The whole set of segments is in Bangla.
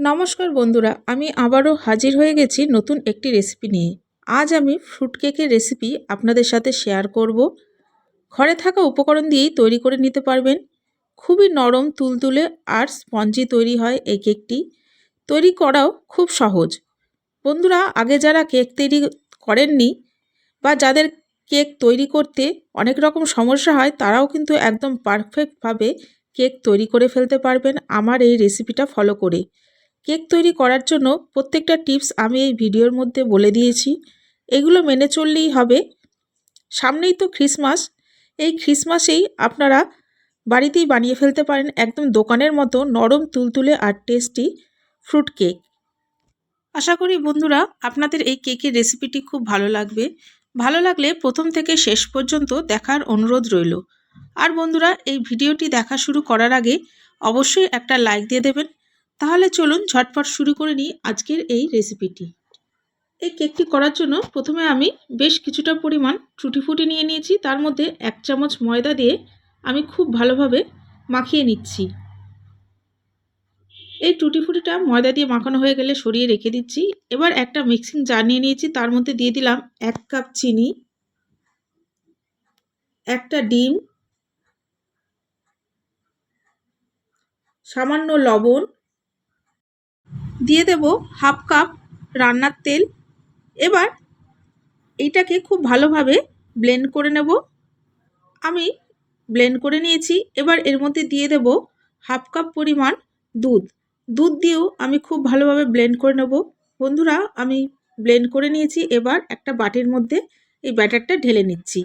নমস্কার বন্ধুরা, আমি আবারও হাজির হয়ে গেছি নতুন একটি রেসিপি নিয়ে। আজ আমি ফ্রুট কেকের রেসিপি আপনাদের সাথে শেয়ার করব। ঘরে থাকা উপকরণ দিয়েই তৈরি করে নিতে পারবেন। খুবই নরম, তুলতুলে আর স্পঞ্জি তৈরি হয় এই কেকটি তৈরি করাও খুব সহজ। বন্ধুরা, আগে যারা কেক তৈরি করেননি বা যাদের কেক তৈরি করতে অনেক রকম সমস্যা হয়, তারাও কিন্তু একদম পারফেক্টভাবে কেক তৈরি করে ফেলতে পারবেন। আমার এই রেসিপিটা ফলো করে। কেক তৈরি করার জন্য প্রত্যেকটা টিপস আমি এই ভিডিওর মধ্যে বলে দিয়েছি। এগুলো মেনে চললেই হবে। সামনেই তো খ্রিসমাস। এই খ্রিসমাসেই আপনারা বাড়িতেই বানিয়ে ফেলতে পারেন একদম দোকানের মতো নরম, তুলতুলে আর টেস্টি ফ্রুট কেক। আশা করি বন্ধুরা আপনাদের এই কেকের রেসিপিটি খুব ভালো লাগবে। ভালো লাগলে প্রথম থেকে শেষ পর্যন্ত দেখার অনুরোধ রইল। আর বন্ধুরা এই ভিডিওটি দেখা শুরু করার আগে অবশ্যই একটা লাইক দিয়ে দেবেন। তাহলে চলুন ঝটপট শুরু করে নিই আজকের এই রেসিপিটি এই কেকটি করার জন্য প্রথমে আমি বেশ কিছুটা পরিমাণ টুটি ফুটি নিয়ে নিয়েছি। তার মধ্যে এক চামচ ময়দা দিয়ে আমি খুব ভালোভাবে মাখিয়ে নিচ্ছি। এই টুটি ফুটিটা ময়দা দিয়ে মাখানো হয়ে গেলে সরিয়ে রেখে দিচ্ছি। এবার একটা মিক্সিং জার নিয়ে নিয়েছি। তার মধ্যে দিয়ে দিলাম এক কাপ চিনি, একটা ডিম, সামান্য লবণ দিয়ে দেব হাফ কাপ রান্নার তেল। এবার এইটাকে খুব ভালোভাবে ব্লেন্ড করে নেব। আমি ব্লেন্ড করে নিয়েছি। এবার এর মধ্যে দিয়ে দেব হাফ কাপ পরিমাণ দুধ। দুধ দিয়েও আমি খুব ভালোভাবে ব্লেন্ড করে নেব। বন্ধুরা, আমি ব্লেন্ড করে নিয়েছি। এবার একটা বাটির মধ্যে এই ব্যাটারটা ঢেলে নিচ্ছি।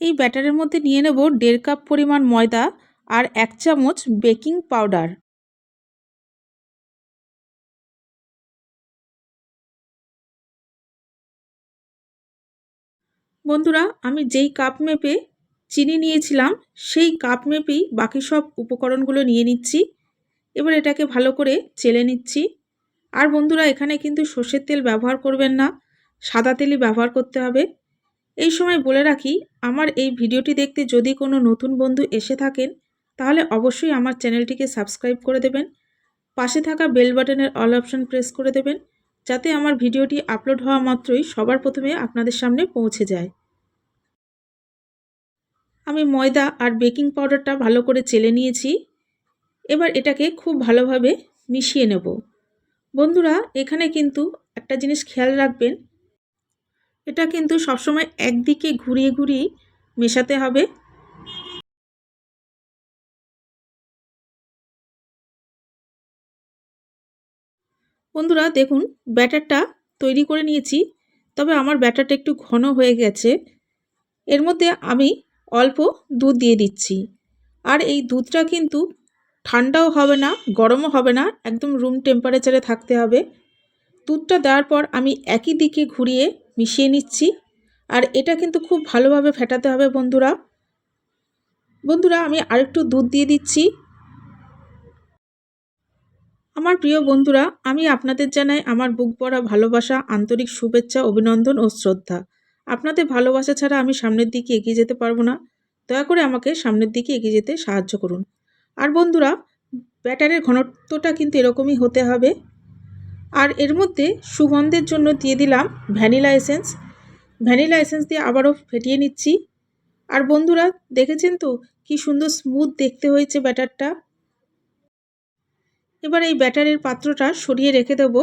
এই ব্যাটারের মধ্যে নিয়ে নেব দেড় কাপ পরিমাণ ময়দা আর এক চামচ বেকিং পাউডার। বন্ধুরা, আমি যেই কাপ মেপে চিনি নিয়েছিলাম, সেই কাপ মেপেই বাকি সব উপকরণগুলো নিয়ে নিচ্ছি। এবার এটাকে ভালো করে চেলে নিচ্ছি। আর বন্ধুরা, এখানে কিন্তু সর্ষের তেল ব্যবহার করবেন না, সাদা তেলই ব্যবহার করতে হবে। এই সময় বলে রাখি, আমার এই ভিডিওটি দেখতে যদি কোনো নতুন বন্ধু এসে থাকেন, তাহলে অবশ্যই আমার চ্যানেলটিকে সাবস্ক্রাইব করে দেবেন, পাশে থাকা বেল বাটনের অল অপশন প্রেস করে দেবেন যাতে আমার ভিডিওটি আপলোড হওয়া মাত্রই সবার প্রথমে আপনাদের সামনে পৌঁছে যায়। আমি ময়দা আর বেকিং পাউডারটা ভালো করে চেলে নিয়েছি। এবার এটাকে খুব ভালোভাবে মিশিয়ে নেব। বন্ধুরা, এখানে কিন্তু একটা জিনিস খেয়াল রাখবেন। এটা কিন্তু সবসময় একদিকে ঘুরিয়ে ঘুরিয়ে মেশাতে হবে। বন্ধুরা, দেখুন, ব্যাটারটা তৈরি করে নিয়েছি, তবে আমার ব্যাটারটা একটু ঘন হয়ে গেছে। এর মধ্যে আমি অল্প দুধ দিয়ে দিচ্ছি। আর এই দুধটা কিন্তু ঠান্ডাও হবে না, গরমও হবে না, একদম রুম টেম্পারেচারে থাকতে হবে। দুধটা দেওয়ার পর আমি একই দিকে ঘুরিয়ে মিশিয়ে নিচ্ছি। আর এটা কিন্তু খুব ভালোভাবে ফেটাতে হবে বন্ধুরা। বন্ধুরা, আমি আরেকটু দুধ দিয়ে দিচ্ছি। আমার প্রিয় বন্ধুরা, আমি আপনাদের জানাই আমার বুক পড়া ভালোবাসা, আন্তরিক শুভেচ্ছা, অভিনন্দন ও শ্রদ্ধা। আপনাদের ভালোবাসা ছাড়া আমি সামনের দিকে এগিয়ে যেতে পারব না। দয়া করে আমাকে সামনের দিকে এগিয়ে যেতে সাহায্য করুন। আর বন্ধুরা, ব্যাটারের ঘনত্বটা কিন্তু এরকমই হতে হবে। আর এর মধ্যে সুগন্ধের জন্য দিয়ে দিলাম ভ্যানিলা এসেন্স। ভ্যানিলা এসেন্স দিয়ে আবারও ফেটিয়ে নিচ্ছি। আর বন্ধুরা, দেখেছেন তো? কি সুন্দর স্মুথ দেখতে হয়েছে ব্যাটারটা। এবার এই ব্যাটারের পাত্রটা সরিয়ে রেখে দেব।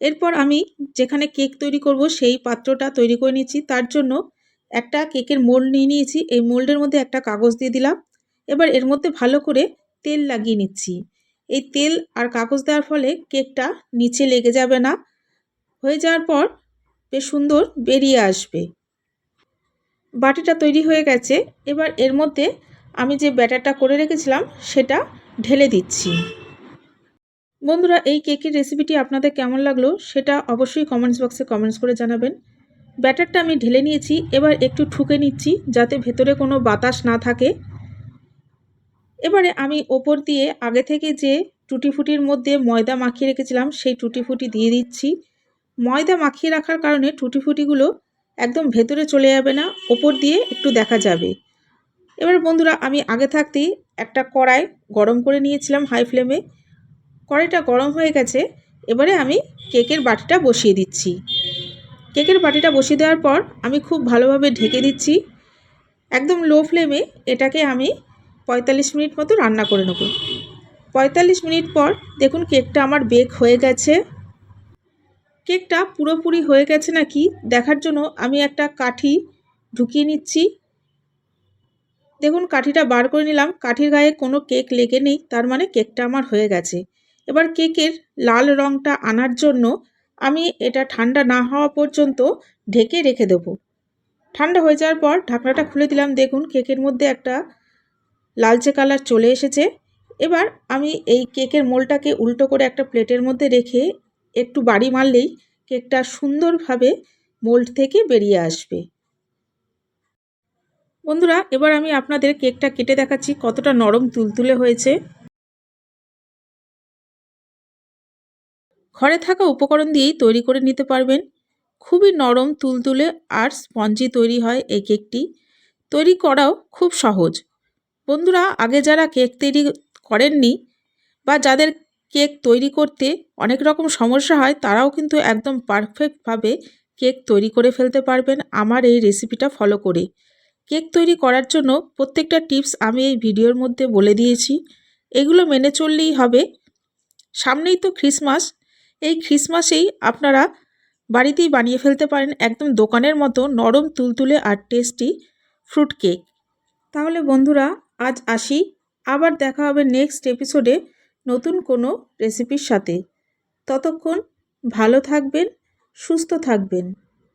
এরপর আমি যেখানে কেক তৈরি করব সেই পাত্রটা তৈরি করে নিচ্ছি। তার জন্য একটা কেকের মোল্ড নিয়ে নিয়েছি। এই মোল্ডের মধ্যে একটা কাগজ দিয়ে দিলাম। এবার এর মধ্যে ভালো করে তেল লাগিয়ে নিচ্ছি। এই তেল আর কাগজ দেওয়ার ফলে কেকটা নিচে লেগে যাবে না। হয়ে যাওয়ার পর বেশ সুন্দর বেরিয়ে আসবে। বাটিটা তৈরি হয়ে গেছে। এবার এর মধ্যে আমি যে ব্যাটারটা করে রেখেছিলাম সেটা ঢেলে দিচ্ছি। বন্ধুরা, এই কেকের রেসিপিটি আপনাদের কেমন লাগল সেটা অবশ্যই কমেন্টস বক্সে কমেন্টস করে জানাবেন। ব্যাটারটা আমি ঢেলে নিয়েছি, এবার একটু ঠুকে নিচ্ছি যাতে ভেতরে কোনো বাতাস না থাকে। এবারে আমি ওপর দিয়ে আগে থেকে যে টুটি ফুটির মধ্যে ময়দা মাখিয়ে রেখেছিলাম, সেই টুটি ফুটি দিয়ে দিচ্ছি। ময়দা মাখিয়ে রাখার কারণে টুটি ফুটিগুলো একদম ভেতরে চলে যাবে না, ওপর দিয়ে একটু দেখা যাবে। এবার বন্ধুরা, আমি আগে থাকতেই একটা কড়াই গরম করে নিয়েছিলাম হাই ফ্লেমে কড়াইটা গরম হয়ে গেছে, এবারে আমি কেকের বাটিটা বসিয়ে দিচ্ছি। কেকের বাটিটা বসিয়ে দেওয়ার পর আমি খুব ভালোভাবে ঢেকে দিচ্ছি। একদম লো ফ্লেমে এটাকে আমি পঁয়তাল্লিশ মিনিট মতো রান্না করে নেব। পঁয়তাল্লিশ মিনিট পর দেখুন কেকটা আমার বেক হয়ে গেছে। কেকটা পুরোপুরি হয়ে গেছে নাকি দেখার জন্য আমি একটা কাঠি ঢুকিয়ে নিচ্ছি। দেখুন কাঠিটা বার করে নিলাম। কাঠির গায়ে কোনো কেক লেগে নেই, তার মানে কেকটা আমার হয়ে গেছে। এবার কেকের লাল রঙটা আনার জন্য আমি এটা ঠান্ডা না হওয়া পর্যন্ত ঢেকে রেখে দেবো। ঠান্ডা হয়ে যাওয়ার পর ঢাকনাটা খুলে দিলাম। দেখুন, কেকের মধ্যে একটা লালচে কালার চলে এসেছে। এবার আমি এই কেকের মোলটাকে উল্টো করে একটা প্লেটের মধ্যে রেখে একটু বাড়ি মারলেই কেকটা সুন্দরভাবে মোল্ড থেকে বেরিয়ে আসবে। বন্ধুরা, এবার আমি আপনাদের কেকটা কেটে দেখাচ্ছি কতটা নরম তুলতুলে হয়েছে। ঘরে থাকা উপকরণ দিয়েই তৈরি করে নিতে পারবেন। খুবই নরম, তুলতুলে আর স্পঞ্জি তৈরি হয় এই কেকটি তৈরি করাও খুব সহজ। বন্ধুরা, আগে যারা কেক তৈরি করেননি বা যাদের কেক তৈরি করতে অনেক রকম সমস্যা হয়, তারাও কিন্তু একদম পারফেক্টভাবে কেক তৈরি করে ফেলতে পারবেন। আমার এই রেসিপিটা ফলো করে। কেক তৈরি করার জন্য প্রত্যেকটা টিপস আমি এই ভিডিওর মধ্যে বলে দিয়েছি। এগুলো মেনে চললেই হবে। সামনেই তো খ্রিসমাস এই খ্রিসমাসেই আপনারা বাড়িতেই বানিয়ে ফেলতে পারেন একদম দোকানের মতো নরম, তুলতুলে আর টেস্টি ফ্রুট কেক তাহলে বন্ধুরা, আজ আসি। আবার দেখা হবে নেক্সট এপিসোডে নতুন কোনো রেসিপির সাথে। ততক্ষণ ভালো থাকবেন, সুস্থ থাকবেন।